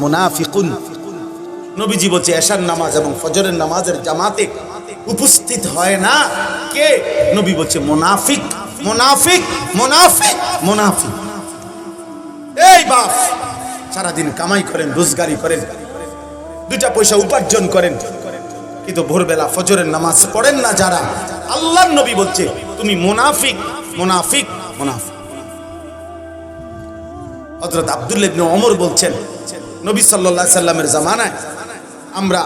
মুনাফিকুন। নবীজি বলছে, এশার নামাজ এবং ফজরের নামাজের জামাতে উপস্থিত হয় না। কে? নবী বলছে, মুনাফিক মুনাফিক মুনাফিক মুনাফিক। এই বাপ, সারাদিন কামাই করেন, রোজগারি করেন, দুইটা পয়সা উপার্জন করেন। কিন্তু ভোরবেলা ফজরের নামাজ পড়েন না যারা। আল্লাহ নবী বলছে, তুমি মুনাফিক মুনাফিক মুনাফিক। হযরত আব্দুল্লাহ ইবনে ওমর বলছেন, নবী আলাইহি সাল্লামের জামানায় আমরা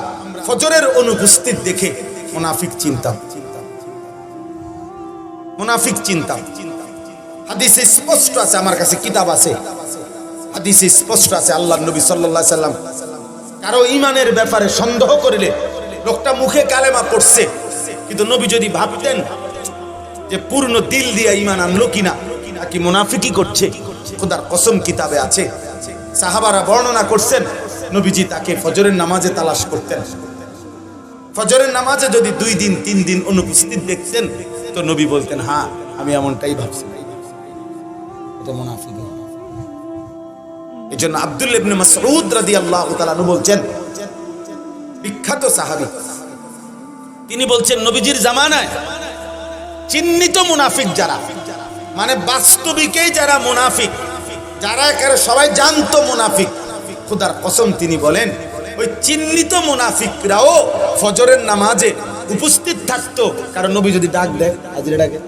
ফজরের অনুপস্থিত দেখে মুনাফিক চিন্তাম। মুনাফিক চিন্তাম। হাদিসে স্পষ্ট আছে, আমার কাছে কিতাব আছে। হাদিসে স্পষ্ট আছে আল্লাহ নবী আলাইহি সাল্লাম কারও ইমানের ব্যাপারে সন্দেহ করিলে লোকটা মুখে কালেমা পড়ছে। কিন্তু নবী যদি ভাবতেন যে পূর্ণ দিল দিয়ে ইমান আনলো কিনা নাকি মুনাফিকি করছে? খোদার কসম কিতাবে আছে। সাহাবারা বর্ণনা করছেন, নবীজি তাকে ফজরের নামাজে তালাশ করতেন। ফজরের নামাজে যদি দুই দিন, তিন দিন অনুপস্থিত দেখতেন, তো নবী বলতেন হ্যাঁ আমি এমনটাই ভাবছি। এই জন্য আব্দুল ইবনে মাসউদ রাদিয়াল্লাহু তাআলা বলছেন, বিখ্যাত সাহাবী, তিনি বলছেন, নবীজির জামানায় চিহ্নিত মুনাফিক যারা মানে বাস্তবিকেই যারা মুনাফিক, যারা একেবারে সবাই জানতো মুনাফিক, খুদার কসম তিনি বলেন, ওই চিহ্নিত মুনাফিকরাও ফজরের নামাজে উপস্থিত থাকতো। কারণ নবী যদি ডাক দেয়, হাজিরে ডাকে।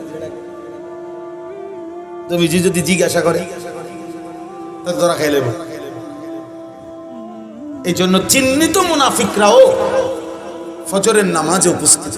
নবীজি যদি জিজ্ঞাসা করে ধরা খাই লেব এই জন্য চিহ্নিত মুনাফিকরাও ফজরের নামাজে উপস্থিত।